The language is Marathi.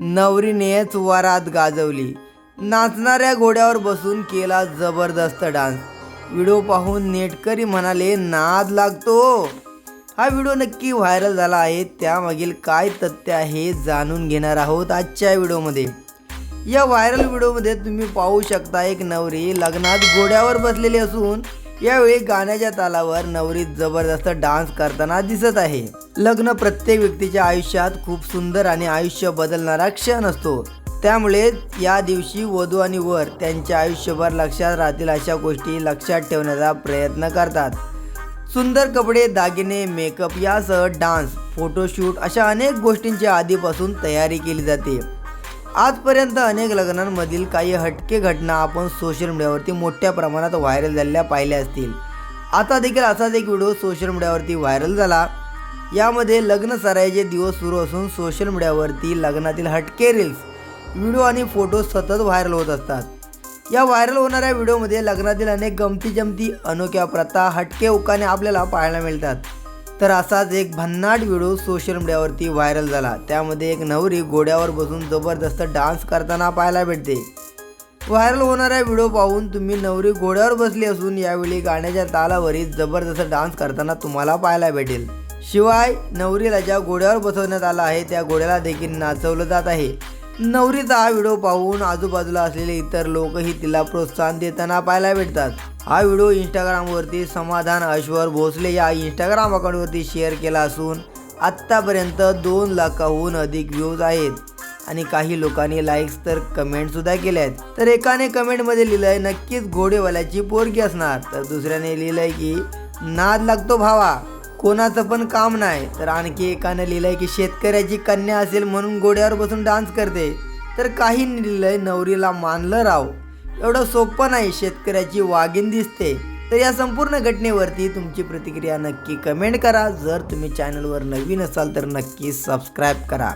नवरीनेच वरात गाजवली. नाचणाऱ्या घोड्यावर बसून केला जबरदस्त डान्स. व्हिडिओ पाहून नेटकरी म्हणाले नाद लागतो. हा व्हिडिओ नक्की व्हायरल झाला आहे. त्यामागील काय तथ्य आहे जाणून घेणार आहोत आजच्या व्हिडिओमध्ये. या व्हायरल व्हिडिओमध्ये तुम्ही पाहू शकता एक नवरी लग्नात घोड्यावर बसलेली असून यावेळी गाण्याच्या तालावर नवरी जबरदस्त डान्स करताना दिसत आहे. लग्न प्रत्येक व्यक्तीच्या आयुष्यात खूप सुंदर आणि आयुष्य बदलणारा क्षण असतो. त्यामुळे या दिवशी वधू आणि वर त्यांच्या आयुष्यभर लक्षात राहतील अशा गोष्टी लक्षात ठेवण्याचा प्रयत्न करतात. सुंदर कपडे दागिने मेकअप यासह डान्स फोटोशूट अशा अनेक गोष्टींची आधीपासून तयारी केली जाते. आजपर्यंत अनेक लग्नांमधील काही हटके घटना आपण सोशल मीडियावरती मोठ्या प्रमाणात व्हायरल झालेल्या पाहिल्या असतील. आता देखील असाच एक व्हिडिओ सोशल मीडियावरती व्हायरल झाला. यामध्ये लग्न सरायचे दिवस सुरू असून सोशल मीडियावरती लग्नातील हटके रील्स व्हिडिओ आणि फोटो सतत व्हायरल होत असतात. या व्हायरल होणाऱ्या व्हिडिओमध्ये लग्नातील अनेक गमती जमती अनोख्या प्रथा हटके उकाने आपल्याला पाहायला मिळतात. तर असाच एक भन्नाट व्हिडिओ सोशल मीडियावरती व्हायरल झाला. त्यामध्ये एक नवरी घोड्यावर बसून जबरदस्त डान्स करताना पाहायला भेटते. व्हायरल होणारा व्हिडिओ पाहून तुम्ही नवरी घोड्यावर बसली असून यावेळी गाण्याच्या तालावरही जबरदस्त डान्स करताना तुम्हाला पाहायला भेटेल. शिवाय नवरीला ज्या घोड्यावर बसवण्यात आला आहे त्या घोड्याला देखील नाचवलं जात आहे. नवरीचा हा व्हिडिओ पाहून आजूबाजूला असलेले इतर लोकही तिला प्रोत्साहन देताना पाहायला भेटतात. हा व्हिडिओ इंस्टाग्रामवरती समाधान ऐश्वर भोसले या इंस्टाग्राम अकाउंटवरती शेअर केला असून आत्तापर्यंत दोन लाखाहून अधिक व्ह्यूज आहेत. आणि काही लोकांनी लाईक्स तर कमेंटसुद्धा केल्या आहेत तर एकाने कमेंटमध्ये लिहिलंय नक्कीच घोडेवाल्याची पोरगी असणार. तर दुसऱ्याने लिहिलंय की नाद लागतो भावा. कोणाचं पण काम नाही तर आणखी एकानं लिहिलंय की शेतकऱ्याची कन्या असेल म्हणून घोड्यावर बसून डान्स करते. तर काही लिहिलंय नवरीला मानलं राव. एवढं सोपं नाही शेतकऱ्याची वागिन दिसते. तर या संपूर्ण घटनेवरती तुमची प्रतिक्रिया नक्की कमेंट करा. जर तुम्ही चॅनलवर नवीन असाल तर नक्की सबस्क्राईब करा.